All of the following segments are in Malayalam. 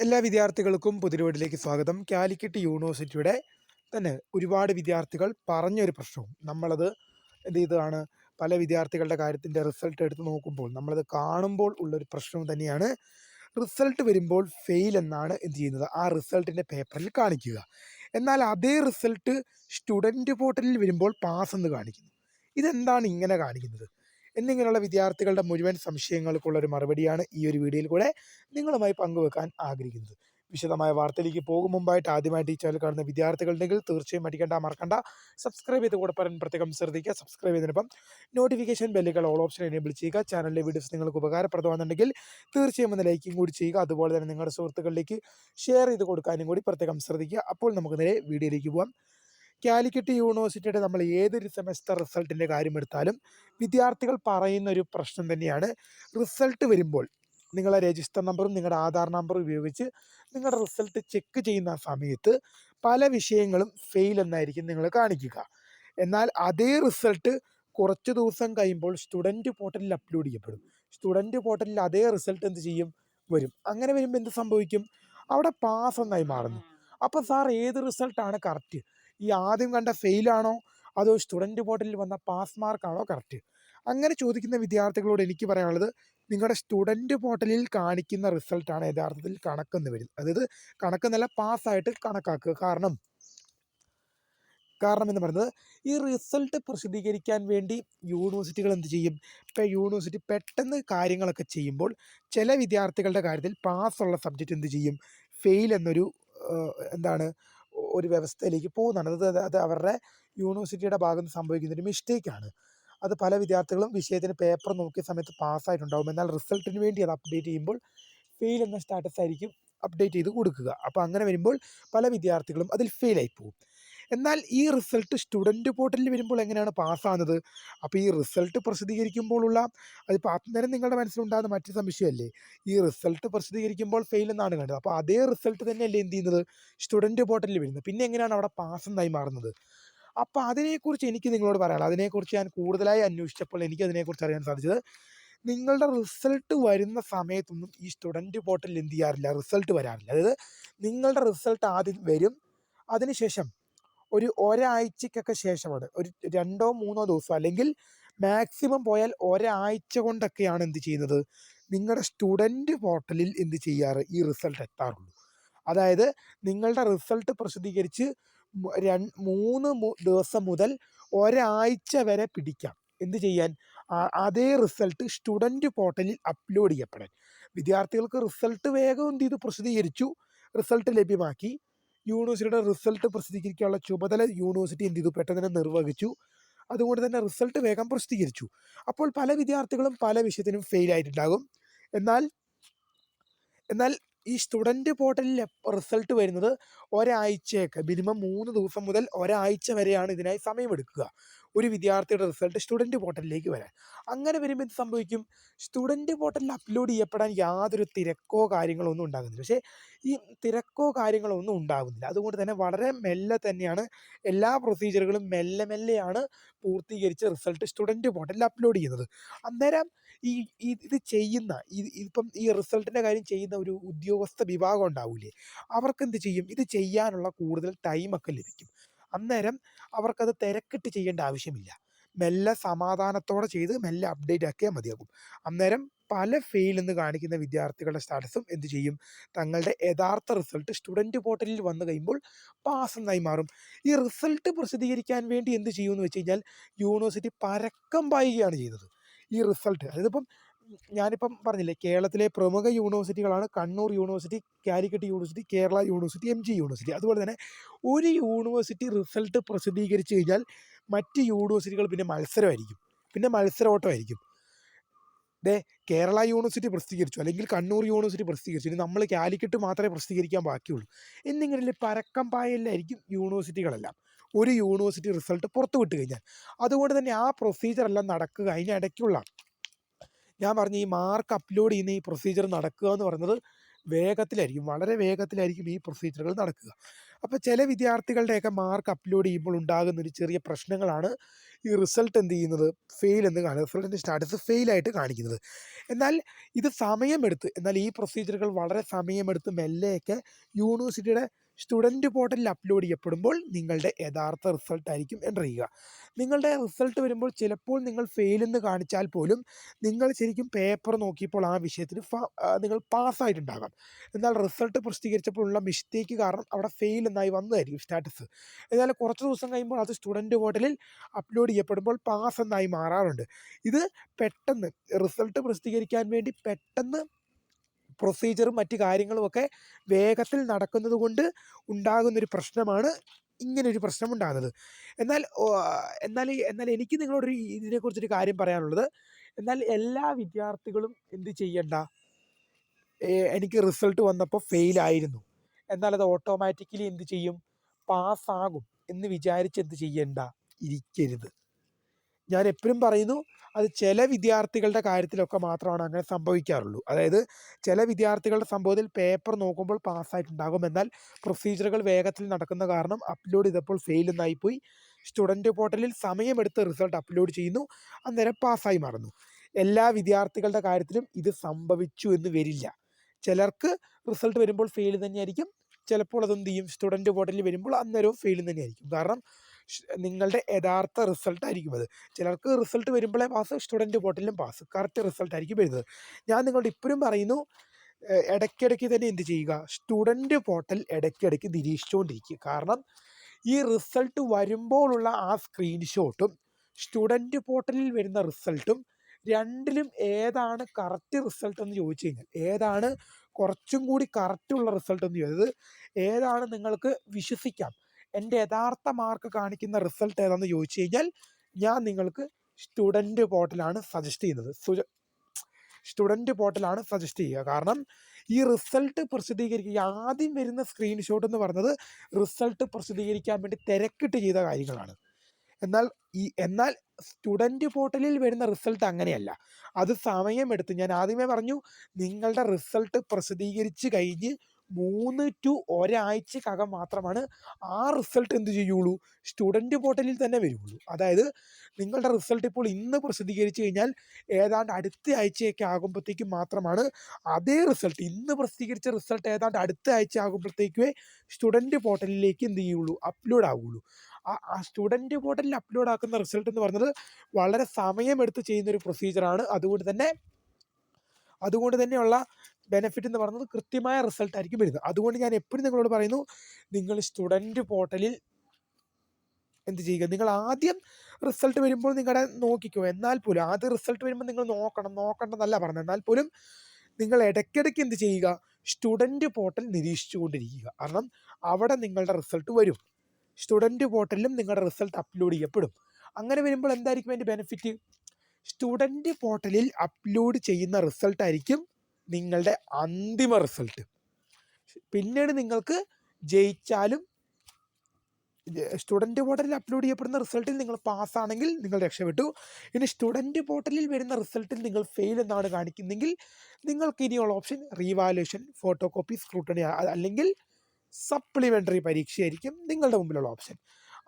എല്ലാ വിദ്യാർത്ഥികൾക്കും പുതിരുവീടിലേക്ക് സ്വാഗതം. കാലിക്കറ്റ് യൂണിവേഴ്സിറ്റിയുടെ തന്നെ ഒരുപാട് വിദ്യാർത്ഥികൾ പറഞ്ഞൊരു പ്രശ്നവും. നമ്മളത് എന്ത് ചെയ്തതാണ്? പല വിദ്യാർത്ഥികളുടെ കാര്യത്തിന്റെ റിസൾട്ട് എടുത്ത് നോക്കുമ്പോൾ നമ്മളത് കാണുമ്പോൾ ഉള്ളൊരു പ്രശ്നം തന്നെയാണ്. റിസൾട്ട് വരുമ്പോൾ ഫെയിൽ എന്നാണ് എന്ത് ചെയ്യുന്നത്? ആ റിസൾട്ടിന്റെ പേപ്പറിൽ കാണിക്കുക. എന്നാൽ അതേ റിസൾട്ട് സ്റ്റുഡന്റ് പോർട്ടലിൽ വരുമ്പോൾ പാസ് എന്ന് കാണിക്കുന്നു. ഇതെന്താണ് ഇങ്ങനെ കാണിക്കുന്നത്? എന്നിങ്ങനെയുള്ള വിദ്യാർത്ഥികളുടെ മുഴുവൻ സംശയങ്ങൾക്കുള്ള ഒരു മറുപടിയാണ് ഈ ഒരു വീഡിയോയിൽ കൂടെ നിങ്ങളുമായി പങ്കുവെക്കാൻ ആഗ്രഹിക്കുന്നത്. വിശദമായ വാർത്തയിലേക്ക് പോകും മുമ്പായിട്ട് ആദ്യമായിട്ട് ഈ ചാനൽ കാണുന്ന വിദ്യാർത്ഥികളുണ്ടെങ്കിൽ തീർച്ചയായും അടിക്കേണ്ട മറക്കണ്ട. സബ്സ്ക്രൈബ് ചെയ്ത് കൂടെ പറയാൻ പ്രത്യേകം ശ്രദ്ധിക്കുക. സബ്സ്ക്രൈബ് ചെയ്തതിനൊപ്പം നോട്ടിഫിക്കേഷൻ ബെല്ലുകൾ ഓൾ ഓപ്ഷൻ എനേബിൾ ചെയ്യുക. ചാനലിലെ വീഡിയോസ് നിങ്ങൾക്ക് ഉപകാരപ്രദമാണെന്നുണ്ടെങ്കിൽ തീർച്ചയായും ഒന്ന് ലൈക്കും കൂടി ചെയ്യുക. അതുപോലെ തന്നെ നിങ്ങളുടെ സുഹൃത്തുക്കളിലേക്ക് ഷെയർ ചെയ്ത് കൊടുക്കാനും കൂടി പ്രത്യേകം ശ്രദ്ധിക്കുക. അപ്പോൾ നമുക്ക് നേരെ വീഡിയോയിലേക്ക് പോകാം കാലിക്കറ്റ് യൂണിവേഴ്സിറ്റിയുടെ നമ്മൾ ഏതൊരു സെമസ്റ്റർ റിസൾട്ടിന്റെ കാര്യം എടുത്താലും വിദ്യാർത്ഥികൾ പറയുന്ന ഒരു പ്രശ്നം തന്നെയാണ്. റിസൾട്ട് വരുമ്പോൾ നിങ്ങളെ രജിസ്റ്റർ നമ്പറും നിങ്ങളുടെ ആധാർ നമ്പറും ഉപയോഗിച്ച് നിങ്ങളുടെ റിസൾട്ട് ചെക്ക് ചെയ്യുന്ന സമയത്ത് പല വിഷയങ്ങളും ഫെയിൽ എന്നായിരിക്കും നിങ്ങൾ കാണിക്കുക. എന്നാൽ അതേ റിസൾട്ട് കുറച്ച് ദിവസം കഴിയുമ്പോൾ സ്റ്റുഡന്റ് പോർട്ടലിൽ അപ്ലോഡ് ചെയ്യപ്പെടും. സ്റ്റുഡന്റ് പോർട്ടലിൽ അതേ റിസൾട്ട് എന്ത് ചെയ്യും? വരും. അങ്ങനെ വരുമ്പോൾ എന്ത് സംഭവിക്കും? അവിടെ പാസ് ഒന്നായി മാറുന്നു. അപ്പോൾ സാർ ഏത് റിസൾട്ടാണ് കറക്റ്റ് ഈ ആദ്യം കണ്ട ഫെയിലാണോ അതോ സ്റ്റുഡന്റ് പോർട്ടലിൽ വന്ന പാസ് മാർക്കാണോ കറക്റ്റ് അങ്ങനെ ചോദിക്കുന്ന വിദ്യാർത്ഥികളോട് എനിക്ക് പറയാനുള്ളത് നിങ്ങളുടെ സ്റ്റുഡന്റ് പോർട്ടലിൽ കാണിക്കുന്ന റിസൾട്ടാണ് യഥാർത്ഥത്തിൽ കണക്കെന്ന് വരും. അതായത് കണക്കെന്നല്ല പാസ്സായിട്ട് കണക്കാക്കുക. കാരണം കാരണം എന്ന് പറയുന്നത് ഈ റിസൾട്ട് പ്രസിദ്ധീകരിക്കാൻ വേണ്ടി യൂണിവേഴ്സിറ്റികൾ എന്ത് ചെയ്യും? ഇപ്പം യൂണിവേഴ്സിറ്റി പെട്ടെന്ന് കാര്യങ്ങളൊക്കെ ചെയ്യുമ്പോൾ ചില വിദ്യാർത്ഥികളുടെ കാര്യത്തിൽ പാസ്സുള്ള സബ്ജക്റ്റ് എന്ത് ചെയ്യും? ഫെയിൽ എന്നൊരു എന്താണ് ഒരു വ്യവസ്ഥയിലേക്ക് പോകുന്നതാണ്. അത് അത് അവരുടെ യൂണിവേഴ്സിറ്റിയുടെ ഭാഗത്ത് സംഭവിക്കുന്ന ഒരു മിസ്റ്റേക്കാണ്. അത് പല വിദ്യാർത്ഥികളും വിഷയത്തിന് പേപ്പർ നോക്കിയ സമയത്ത് പാസ്സായിട്ടുണ്ടാവും. എന്നാൽ റിസൾട്ടിന് വേണ്ടി അത് അപ്ഡേറ്റ് ചെയ്യുമ്പോൾ ഫെയിൽ എന്ന സ്റ്റാറ്റസ് ആയിരിക്കും അപ്ഡേറ്റ് ചെയ്ത് കൊടുക്കുക. അപ്പോൾ അങ്ങനെ വരുമ്പോൾ പല വിദ്യാർത്ഥികളും അതിൽ ഫെയിലായി പോകും. എന്നാൽ ഈ റിസൾട്ട് സ്റ്റുഡന്റ് പോർട്ടലിൽ വരുമ്പോൾ എങ്ങനെയാണ് പാസ്സാകുന്നത്? അപ്പോൾ ഈ റിസൾട്ട് പ്രസിദ്ധീകരിക്കുമ്പോഴുള്ള അതിപ്പോൾ അന്നേരം നിങ്ങളുടെ മനസ്സിലുണ്ടാകുന്ന മറ്റു സംശയമല്ലേ? ഈ റിസൾട്ട് പ്രസിദ്ധീകരിക്കുമ്പോൾ ഫെയിൽ എന്നാണ് കണ്ടത്. അപ്പോൾ അതേ റിസൾട്ട് തന്നെയല്ലേ എന്ത് ചെയ്യുന്നത്? സ്റ്റുഡന്റ് പോർട്ടലിൽ വരുന്നത്. പിന്നെ എങ്ങനെയാണ് അവിടെ പാസ് എന്നായി മാറുന്നത്? അപ്പോൾ അതിനെക്കുറിച്ച് എനിക്ക് നിങ്ങളോട് പറയാനുള്ളത്. അതിനെക്കുറിച്ച് ഞാൻ കൂടുതലായി അന്വേഷിച്ചപ്പോൾ എനിക്ക് അതിനെക്കുറിച്ച് അറിയാൻ സാധിച്ചത് നിങ്ങളുടെ റിസൾട്ട് വരുന്ന സമയത്തൊന്നും ഈ സ്റ്റുഡന്റ് പോർട്ടലിൽ എന്ത് ചെയ്യാറില്ല? റിസൾട്ട് വരാറില്ല. അതായത് നിങ്ങളുടെ റിസൾട്ട് ആദ്യം വരും അതിനുശേഷം ഒരു ഒരാഴ്ചക്കൊക്കെ ശേഷമാണ്. ഒരു രണ്ടോ മൂന്നോ ദിവസം. അല്ലെങ്കിൽ മാക്സിമം പോയാൽ ഒരാഴ്ച കൊണ്ടൊക്കെയാണ് എന്ത് ചെയ്യുന്നത്? നിങ്ങളുടെ സ്റ്റുഡന്റ് പോർട്ടലിൽ എന്ത് ചെയ്യാറ്? ഈ റിസൾട്ട് എത്താറുള്ളൂ. അതായത് നിങ്ങളുടെ റിസൾട്ട് പ്രസിദ്ധീകരിച്ച് മൂന്ന് ദിവസം മുതൽ ഒരാഴ്ച വരെ പിടിക്കാം. എന്ത് ചെയ്യാൻ? അതേ റിസൾട്ട് സ്റ്റുഡന്റ് പോർട്ടലിൽ അപ്ലോഡ് ചെയ്യപ്പെടാൻ. വിദ്യാർത്ഥികൾക്ക് റിസൾട്ട് വേഗം എന്ത് ചെയ്തു? പ്രസിദ്ധീകരിച്ചു. റിസൾട്ട് ലഭ്യമാക്കി. യൂണിവേഴ്സിറ്റിയുടെ റിസൾട്ട് പ്രസിദ്ധീകരിക്കാനുള്ള ചുമതല യൂണിവേഴ്സിറ്റി എന്ത് ചെയ്തു? പെട്ടെന്ന് തന്നെ നിർവഹിച്ചു. അതുകൊണ്ട് തന്നെ റിസൾട്ട് വേഗം പ്രസിദ്ധീകരിച്ചു. അപ്പോൾ പല വിദ്യാർത്ഥികളും പല വിഷയത്തിനും ഫെയിൽ ആയിട്ടുണ്ടാകും. എന്നാൽ എന്നാൽ ഈ സ്റ്റുഡന്റ് പോർട്ടലിൽ റിസൾട്ട് വരുന്നത് ഒരാഴ്ചയൊക്കെ മിനിമം മൂന്ന് ദിവസം മുതൽ ഒരാഴ്ച വരെയാണ് ഇതിനായി സമയമെടുക്കുക. ഒരു വിദ്യാർത്ഥിയുടെ റിസൾട്ട് സ്റ്റുഡന്റ് പോർട്ടലിലേക്ക് വരാൻ. അങ്ങനെ വരുമ്പോൾ എന്ത് സംഭവിക്കും? സ്റ്റുഡന്റ് പോർട്ടലിൽ അപ്ലോഡ് ചെയ്യപ്പെടാൻ യാതൊരു തിരക്കോ കാര്യങ്ങളോ ഒന്നും ഉണ്ടാകുന്നില്ല. പക്ഷേ ഈ തിരക്കോ കാര്യങ്ങളോ ഒന്നും ഉണ്ടാകുന്നില്ല. അതുകൊണ്ട് തന്നെ വളരെ മെല്ലെ തന്നെയാണ് എല്ലാ പ്രൊസീജിയറുകളും മെല്ലെ മെല്ലെയാണ് പൂർത്തീകരിച്ച് റിസൾട്ട് സ്റ്റുഡന്റ് പോർട്ടലിൽ അപ്ലോഡ് ചെയ്യുന്നത്. അന്നേരം ഈ ഇത് ചെയ്യുന്ന ഇപ്പം ഈ റിസൾട്ടിന്റെ കാര്യം ചെയ്യുന്ന ഒരു ഉദ്യോഗസ്ഥ വിഭാഗം ഉണ്ടാവില്ലേ അവർക്ക് എന്ത് ചെയ്യും? ഇത് ചെയ്യാനുള്ള കൂടുതൽ ടൈമൊക്കെ ലഭിക്കും. അന്നേരം അവർക്കത് തിരക്കിട്ട് ചെയ്യേണ്ട ആവശ്യമില്ല. മെല്ലെ സമാധാനത്തോടെ ചെയ്ത് മെല്ലെ അപ്ഡേറ്റ് ആക്കിയാൽ മതിയാകും. അന്നേരം പല ഫെയിൽ എന്ന് കാണിക്കുന്ന വിദ്യാർത്ഥികളുടെ സ്റ്റാറ്റസും എന്ത് ചെയ്യും? തങ്ങളുടെ യഥാർത്ഥ റിസൾട്ട് സ്റ്റുഡന്റ് പോർട്ടലിൽ വന്നു കഴിയുമ്പോൾ പാസ് എന്നായി മാറും. ഈ റിസൾട്ട് പ്രസിദ്ധീകരിക്കാൻ വേണ്ടി എന്ത് ചെയ്യുമെന്ന് വെച്ച് കഴിഞ്ഞാൽ യൂണിവേഴ്സിറ്റി പരക്കം പായുകയാണ് ചെയ്യുന്നത്. ഈ റിസൾട്ട്. അതായത് ഇപ്പം ഞാനിപ്പം പറഞ്ഞില്ലേ കേരളത്തിലെ പ്രമുഖ യൂണിവേഴ്സിറ്റികളാണ് Kannur university Calicut university Kerala university M G university. അതുപോലെ തന്നെ ഒരു യൂണിവേഴ്സിറ്റി റിസൾട്ട് പ്രസിദ്ധീകരിച്ച് കഴിഞ്ഞാൽ മറ്റ് യൂണിവേഴ്സിറ്റികൾ പിന്നെ മത്സരമായിരിക്കും. പിന്നെ മത്സരോട്ടമായിരിക്കും. ദേ കേരള യൂണിവേഴ്സിറ്റി പ്രസിദ്ധീകരിച്ചു അല്ലെങ്കിൽ കണ്ണൂർ യൂണിവേഴ്സിറ്റി പ്രസിദ്ധീകരിച്ചു ഇനി നമ്മൾ കാലിക്കറ്റ് മാത്രമേ പ്രസിദ്ധീകരിക്കാൻ ബാക്കിയുള്ളൂ. എന്നിങ്ങനെ പരക്കം പായലായിരിക്കും യൂണിവേഴ്സിറ്റികളെല്ലാം. ഒരു യൂണിവേഴ്സിറ്റി റിസൾട്ട് പുറത്തു വിട്ട് കഴിഞ്ഞാൽ. അതുകൊണ്ട് തന്നെ ആ പ്രൊസീജിയർ എല്ലാം നടക്കുക അതിനിടയ്ക്കുള്ള ഞാൻ പറഞ്ഞ ഈ മാർക്ക് അപ്ലോഡ് ചെയ്യുന്ന ഈ പ്രൊസീജിയർ നടക്കുക എന്ന് പറയുന്നത് വേഗത്തിലായിരിക്കും. വളരെ വേഗത്തിലായിരിക്കും ഈ പ്രൊസീജിയറുകൾ നടക്കുക. അപ്പോൾ ചില വിദ്യാർത്ഥികളുടെയൊക്കെ മാർക്ക് അപ്ലോഡ് ചെയ്യുമ്പോൾ ഉണ്ടാകുന്ന ഒരു ചെറിയ പ്രശ്നങ്ങളാണ് ഈ റിസൾട്ട് എന്ത് ചെയ്യുന്നത്? ഫെയിൽ എന്ന് കാണുന്നത്. റിസൾട്ടിന്റെ സ്റ്റാറ്റസ് ഫെയിലായിട്ട് കാണിക്കുന്നത്. എന്നാൽ ഇത് സമയമെടുത്ത് എന്നാൽ ഈ പ്രൊസീജിയറുകൾ വളരെ സമയമെടുത്ത് മെല്ലെയൊക്കെ യൂണിവേഴ്സിറ്റിയുടെ സ്റ്റുഡന്റ് പോർട്ടലിൽ അപ്ലോഡ് ചെയ്യപ്പെടുമ്പോൾ നിങ്ങളുടെ യഥാർത്ഥ റിസൾട്ട് ആയിരിക്കും എന്റർ ചെയ്യുക. നിങ്ങളുടെ റിസൾട്ട് വരുമ്പോൾ ചിലപ്പോൾ നിങ്ങൾ ഫെയിൽ എന്ന് കാണിച്ചാൽ പോലും നിങ്ങൾ ശരിക്കും പേപ്പർ നോക്കിയപ്പോൾ ആ വിഷയത്തിന് നിങ്ങൾ പാസ്സായിട്ടുണ്ടാകാം എന്നാൽ റിസൾട്ട് പ്രസിദ്ധീകരിച്ചപ്പോഴുള്ള മിസ്റ്റേക്ക് കാരണം അവിടെ ഫെയിൽ എന്നായി വന്നതായിരിക്കും സ്റ്റാറ്റസ്. എന്നാൽ കുറച്ച് ദിവസം കഴിയുമ്പോൾ അത് സ്റ്റുഡന്റ് പോർട്ടലിൽ അപ്ലോഡ് ചെയ്യപ്പെടുമ്പോൾ പാസ് എന്നായി മാറാറുണ്ട്. ഇത് പെട്ടെന്ന് റിസൾട്ട് പ്രസിദ്ധീകരിക്കാൻ വേണ്ടി പെട്ടെന്ന് പ്രൊസീജിയറും മറ്റു കാര്യങ്ങളുമൊക്കെ വേഗത്തിൽ നടക്കുന്നത് കൊണ്ട് ഉണ്ടാകുന്നൊരു പ്രശ്നമാണ് ഇങ്ങനൊരു പ്രശ്നം ഉണ്ടാകുന്നത് എന്നാൽ എന്നാൽ എന്നാൽ എനിക്ക് നിങ്ങളോടൊരു ഇതിനെക്കുറിച്ചൊരു കാര്യം പറയാനുള്ളത്. എന്നാൽ എല്ലാ വിദ്യാർത്ഥികളും എന്ത് ചെയ്യണ്ട? എനിക്ക് റിസൾട്ട് വന്നപ്പോൾ ഫെയിലായിരുന്നു. എന്നാൽ അത് ഓട്ടോമാറ്റിക്കലി എന്ത് ചെയ്യും? പാസ്സാകും എന്ന് വിചാരിച്ച് എന്ത് ചെയ്യണ്ട? ഇരിക്കരുത്. ഞാൻ എപ്പോഴും പറയുന്നു അത് ചില വിദ്യാർത്ഥികളുടെ കാര്യത്തിലൊക്കെ മാത്രമാണ് അങ്ങനെ സംഭവിക്കാറുള്ളൂ. അതായത് ചില വിദ്യാർത്ഥികളുടെ സംഭവത്തിൽ പേപ്പർ നോക്കുമ്പോൾ പാസ്സായിട്ടുണ്ടാകും. എന്നാൽ പ്രൊസീജിയറുകൾ വേഗത്തിൽ നടക്കുന്ന കാരണം അപ്ലോഡ് ചെയ്തപ്പോൾ ഫെയിൽ എന്നായിപ്പോയി. സ്റ്റുഡന്റ് പോർട്ടലിൽ സമയമെടുത്ത് റിസൾട്ട് അപ്ലോഡ് ചെയ്യുന്നു. അന്നേരം പാസ്സായി മാറുന്നു. എല്ലാ വിദ്യാർത്ഥികളുടെ കാര്യത്തിലും ഇത് സംഭവിച്ചു എന്ന് വരില്ല. ചിലർക്ക് റിസൾട്ട് വരുമ്പോൾ ഫെയിൽ തന്നെയായിരിക്കും. ചിലപ്പോൾ അതെന്ത് ചെയ്യും? സ്റ്റുഡന്റ് പോർട്ടലിൽ വരുമ്പോൾ അന്നേരവും ഫെയിൽ തന്നെയായിരിക്കും. കാരണം നിങ്ങളുടെ യഥാർത്ഥ റിസൾട്ട് ആയിരിക്കും അത്. ചിലർക്ക് റിസൾട്ട് വരുമ്പോഴേ പാസ് സ്റ്റുഡന്റ് പോർട്ടലിലും പാസ് കറക്റ്റ് റിസൾട്ട് ആയിരിക്കും വരുന്നത്. ഞാൻ നിങ്ങളോട് ഇപ്പോഴും പറയുന്നു ഇടയ്ക്കിടയ്ക്ക് തന്നെ എന്ത് ചെയ്യുക? സ്റ്റുഡന്റ് പോർട്ടൽ ഇടയ്ക്കിടയ്ക്ക് നിരീക്ഷിച്ചുകൊണ്ടിരിക്കുക. കാരണം ഈ റിസൾട്ട് വരുമ്പോഴുള്ള ആ സ്ക്രീൻഷോട്ടും സ്റ്റുഡന്റ് പോർട്ടലിൽ വരുന്ന റിസൾട്ടും രണ്ടിലും ഏതാണ് കറക്റ്റ് റിസൾട്ട് എന്ന് ചോദിച്ചു കഴിഞ്ഞാൽ ഏതാണ് കുറച്ചും കൂടി കറക്റ്റുള്ള റിസൾട്ട് എന്ന് ചോദിച്ചത് ഏതാണ് നിങ്ങൾക്ക് വിശ്വസിക്കാം എന്റെ യഥാർത്ഥ മാർക്ക് കാണിക്കുന്ന റിസൾട്ട് ഏതാണെന്ന് ചോദിച്ചു കഴിഞ്ഞാൽ ഞാൻ നിങ്ങൾക്ക് സ്റ്റുഡന്റ് പോർട്ടലാണ് സജസ്റ്റ് ചെയ്യുന്നത്. സ്റ്റുഡന്റ് പോർട്ടലാണ് സജസ്റ്റ് ചെയ്യുക. കാരണം ഈ റിസൾട്ട് പ്രസിദ്ധീകരിക്കുക ആദ്യം വരുന്ന സ്ക്രീൻഷോട്ട് എന്ന് പറഞ്ഞത് റിസൾട്ട് പ്രസിദ്ധീകരിക്കാൻ വേണ്ടി തിരക്കിട്ട് ചെയ്ത കാര്യങ്ങളാണ്. എന്നാൽ ഈ എന്നാൽ സ്റ്റുഡന്റ് പോർട്ടലിൽ വരുന്ന റിസൾട്ട് അങ്ങനെയല്ല. അത് സമയമെടുത്ത് ഞാൻ ആദ്യമേ പറഞ്ഞു നിങ്ങളുടെ റിസൾട്ട് പ്രസിദ്ധീകരിച്ച് കഴിഞ്ഞ് മൂന്ന് ടു ഒരാഴ്ചക്കകം മാത്രമാണ് ആ റിസൾട്ട് എന്ത് ചെയ്യുള്ളൂ? സ്റ്റുഡന്റ് പോർട്ടലിൽ തന്നെ വരുള്ളൂ. അതായത് നിങ്ങളുടെ റിസൾട്ട് ഇപ്പോൾ ഇന്ന് പ്രസിദ്ധീകരിച്ച് കഴിഞ്ഞാൽ ഏതാണ്ട് അടുത്ത ആഴ്ചയൊക്കെ ആകുമ്പോഴത്തേക്കും മാത്രമാണ് അതേ റിസൾട്ട് ഇന്ന് പ്രസിദ്ധീകരിച്ച റിസൾട്ട് ഏതാണ്ട് അടുത്ത ആഴ്ച ആകുമ്പോഴത്തേക്കേ സ്റ്റുഡന്റ് പോർട്ടലിലേക്ക് എന്ത് ചെയ്യുള്ളൂ? അപ്ലോഡ് ആവുള്ളൂ. ആ സ്റ്റുഡന്റ് പോർട്ടലിൽ അപ്ലോഡ് ആക്കുന്ന റിസൾട്ട് എന്ന് പറഞ്ഞത് വളരെ സമയമെടുത്ത് ചെയ്യുന്ന ഒരു പ്രൊസീജിയറാണ് അതുകൊണ്ട് തന്നെ അതുകൊണ്ട് തന്നെയുള്ള ബെനിഫിറ്റ് എന്ന് പറയുന്നത് കൃത്യമായ റിസൾട്ട് ആയിരിക്കും വരുന്നത്. അതുകൊണ്ട് ഞാൻ എപ്പോഴും നിങ്ങളോട് പറയുന്നു നിങ്ങൾ സ്റ്റുഡന്റ് പോർട്ടലിൽ എന്ത് ചെയ്യുക? നിങ്ങൾ ആദ്യം റിസൾട്ട് വരുമ്പോൾ നിങ്ങളുടെ നോക്കിക്കോ. എന്നാൽ പോലും ആദ്യം റിസൾട്ട് വരുമ്പോൾ നിങ്ങൾ നോക്കണം. നോക്കണ്ടെന്നല്ല പറഞ്ഞത്. എന്നാൽ പോലും നിങ്ങൾ ഇടയ്ക്കിടയ്ക്ക് എന്ത് ചെയ്യുക? സ്റ്റുഡന്റ് പോർട്ടൽ നിരീക്ഷിച്ചുകൊണ്ടിരിക്കുക. കാരണം അവിടെ നിങ്ങളുടെ റിസൾട്ട് വരും. സ്റ്റുഡന്റ് പോർട്ടലിലും നിങ്ങളുടെ റിസൾട്ട് അപ്ലോഡ് ചെയ്യപ്പെടും. അങ്ങനെ വരുമ്പോൾ എന്തായിരിക്കും അതിന്റെ ബെനിഫിറ്റ് സ്റ്റുഡന്റ് പോർട്ടലിൽ അപ്ലോഡ് ചെയ്യുന്ന റിസൾട്ടായിരിക്കും നിങ്ങളുടെ അന്തിമ റിസൾട്ട് പിന്നീട് നിങ്ങൾക്ക് ജയിച്ചാലും സ്റ്റുഡന്റ് പോർട്ടലിൽ അപ്ലോഡ് ചെയ്യപ്പെടുന്ന റിസൾട്ടിൽ നിങ്ങൾ പാസ്സാണെങ്കിൽ നിങ്ങൾ രക്ഷപ്പെട്ടു. ഇനി സ്റ്റുഡന്റ് പോർട്ടലിൽ വരുന്ന റിസൾട്ടിൽ നിങ്ങൾ ഫെയിൽ എന്നാണ് കാണിക്കുന്നതെങ്കിൽ നിങ്ങൾക്ക് ഇനിയുള്ള option revaluation photo copy scrutiny അല്ലെങ്കിൽ സപ്ലിമെന്ററി പരീക്ഷയായിരിക്കും നിങ്ങളുടെ മുമ്പിലുള്ള ഓപ്ഷൻ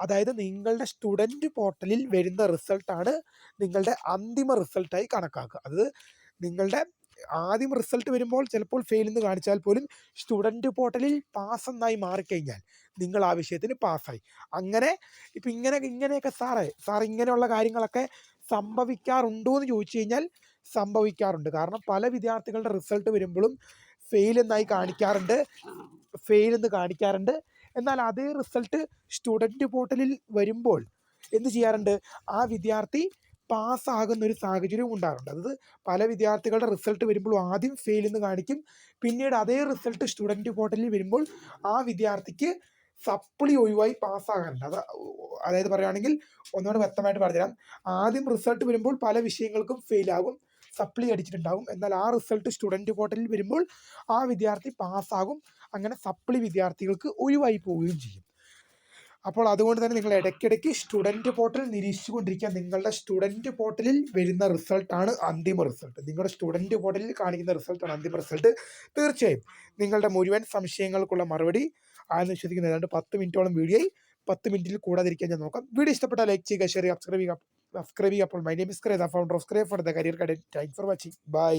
അതായത് നിങ്ങളുടെ സ്റ്റുഡന്റ് പോർട്ടലിൽ വരുന്ന റിസൾട്ടാണ് നിങ്ങളുടെ അന്തിമ റിസൾട്ടായി കണക്കാക്കുക. അത് നിങ്ങളുടെ ആദ്യം റിസൾട്ട് വരുമ്പോൾ ചിലപ്പോൾ ഫെയിൽ എന്ന് കാണിച്ചാൽ പോലും സ്റ്റുഡന്റ് പോർട്ടലിൽ പാസ് എന്നായി മാറിക്കഴിഞ്ഞാൽ നിങ്ങൾ ആ വിഷയത്തിന് പാസ്സായി അങ്ങനെ ഇപ്പം ഇങ്ങനെ ഇങ്ങനെയൊക്കെ സാറേ സാർ ഇങ്ങനെയുള്ള കാര്യങ്ങളൊക്കെ സംഭവിക്കാറുണ്ടോ എന്ന് ചോദിച്ചു കഴിഞ്ഞാൽ സംഭവിക്കാറുണ്ട്. കാരണം പല വിദ്യാർത്ഥികളുടെ റിസൾട്ട് വരുമ്പോഴും ഫെയിൽ എന്നായി കാണിക്കാറുണ്ട്. ഫെയിൽ എന്ന് കാണിക്കാറുണ്ട്. എന്നാൽ അതേ റിസൾട്ട് സ്റ്റുഡന്റ് പോർട്ടലിൽ വരുമ്പോൾ എന്ത് ചെയ്യാറുണ്ട്? ആ വിദ്യാർത്ഥി പാസ്സാകുന്ന ഒരു സാഹചര്യവും ഉണ്ടാകുന്നുണ്ട് അതായത് പല വിദ്യാർത്ഥികളുടെ റിസൾട്ട് വരുമ്പോൾ ആദ്യം ഫെയിൽ എന്ന് കാണിക്കും. പിന്നീട് അതേ റിസൾട്ട് സ്റ്റുഡന്റ് പോർട്ടലിൽ വരുമ്പോൾ ആ വിദ്യാർത്ഥിക്ക് സപ്ലി ഒഴിവായി പാസ്സാകാറുണ്ട് അത് അതായത് പറയുകയാണെങ്കിൽ ഒന്നുകൂടെ വ്യക്തമായിട്ട് പറഞ്ഞുതരാം. ആദ്യം റിസൾട്ട് വരുമ്പോൾ പല വിഷയങ്ങൾക്കും ഫെയിലാകും സപ്ലി അടിച്ചിട്ടുണ്ടാകും എന്നാൽ ആ റിസൾട്ട് സ്റ്റുഡന്റ് പോർട്ടലിൽ വരുമ്പോൾ ആ വിദ്യാർത്ഥി പാസ്സാകും അങ്ങനെ സപ്ലി വിദ്യാർത്ഥികൾക്ക് ഒഴിവായി പോവുകയും ചെയ്യും. അപ്പോൾ അതുകൊണ്ട് തന്നെ നിങ്ങൾ ഇടയ്ക്കിടയ്ക്ക് സ്റ്റുഡന്റ് പോർട്ടൽ നിരീക്ഷിച്ചുകൊണ്ടിരിക്കുക. നിങ്ങളുടെ സ്റ്റുഡന്റ് പോർട്ടലിൽ വരുന്ന റിസൾട്ടാണ് അന്തിമ റിസൾട്ട് നിങ്ങളുടെ സ്റ്റുഡന്റ് പോർട്ടലിൽ കാണിക്കുന്ന റിസൾട്ടാണ് അന്തിമ റിസൾട്ട് തീർച്ചയായും നിങ്ങളുടെ മുഴുവൻ സംശയങ്ങൾക്കുള്ള മറുപടി ആയെന്ന് വിശ്വസിക്കുന്നത് ഏതാണ്ട് പത്ത് മിനിറ്റോളം വീഡിയോയിൽ പത്ത് മിനിറ്റിൽ കൂടാതിരിക്കാൻ ഞാൻ നോക്കാം. വീഡിയോ ഇഷ്ടപ്പെട്ടാൽ ലൈക്ക് ചെയ്യുക ഷെയർ ചെയ്യുക സബ്സ്ക്രൈബ് ചെയ്യുക. സബ്സ്ക്രൈബ് ചെയ്യുക അപ്പോൾ my name is ക്രേത founder of സ്ക്രേ for the career guidance thanks for watching bye